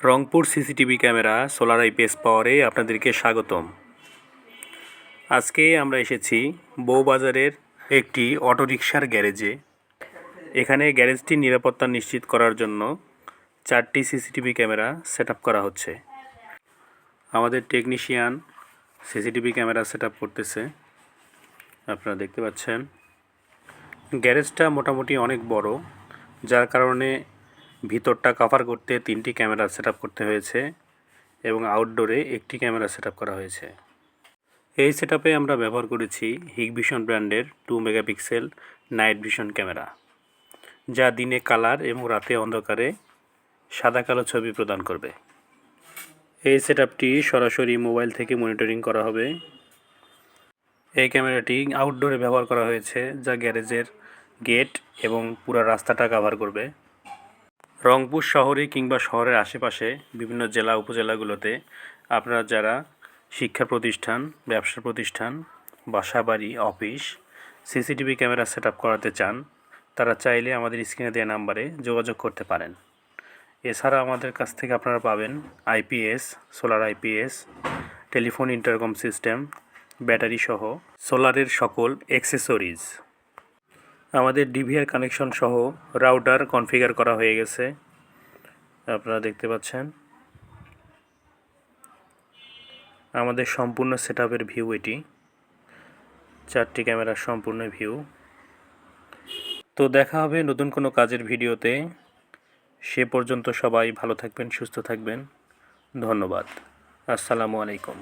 Rangpur CCTV camera, solar IPS পাওয়ারে আপনাদেরকে স্বাগতম। আজকে আমরা এসেছি বউবাজারের একটি অটোরিকশার গ্যারেজে। এখানে গ্যারেজটির নিরাপত্তা নিশ্চিত করার জন্য চারটি সিসিটিভি ক্যামেরা সেট করা হচ্ছে। আমাদের টেকনিশিয়ান সিসিটিভি ক্যামেরা সেট করতেছে। আপনারা দেখতে পাচ্ছেন। গ্যারেজটা মোটামুটি অনেক বড়, যার কারণে ভিতরটা কভার করতে তিনটি ক্যামেরা সেট করতে হয়েছে এবং আউটডোরে একটি ক্যামেরা সেট করা হয়েছে। এই সেট আমরা ব্যবহার করেছি হিগভিশন ব্র্যান্ডের two megapixel night vision camera যা দিনে কালার এবং রাতে অন্ধকারে সাদা কালো ছবি প্রদান করবে। এই সেট সরাসরি মোবাইল থেকে মনিটরিং করা হবে। এই ক্যামেরাটি আউটডোরে ব্যবহার করা হয়েছে, যা গ্যারেজের গেট এবং পুরো রাস্তাটা কভার করবে। রংপুর শহরে কিংবা শহরের আশেপাশে বিভিন্ন জেলা উপজেলাগুলোতে আপনারা যারা শিক্ষা প্রতিষ্ঠান, ব্যবসা প্রতিষ্ঠান বাসা বাড়ি office, CCTV camera set up করাতে চান, তারা চাইলে আমাদের স্ক্রিনে দেওয়া নাম্বারে যোগাযোগ করতে পারেন। এছাড়া আমাদের কাছ থেকে আপনারা পাবেন IPS, solar IPS, telephone intercom system, battery সহ সোলারের সকল অ্যাক্সেসরিজ। আমাদের ডিভিআর কানেকশন সহ রাউটার কনফিগার করা হয়ে গেছে। আপনারা দেখতে পাচ্ছেন। আমাদের সম্পূর্ণ সেট ভিউ এটি। চারটি ক্যামেরার সম্পূর্ণ ভিউ তো দেখা হবে নতুন কোনো কাজের ভিডিওতে। সে পর্যন্ত সবাই ভালো থাকবেন, সুস্থ থাকবেন। ধন্যবাদ। আসসালামু আলাইকুম।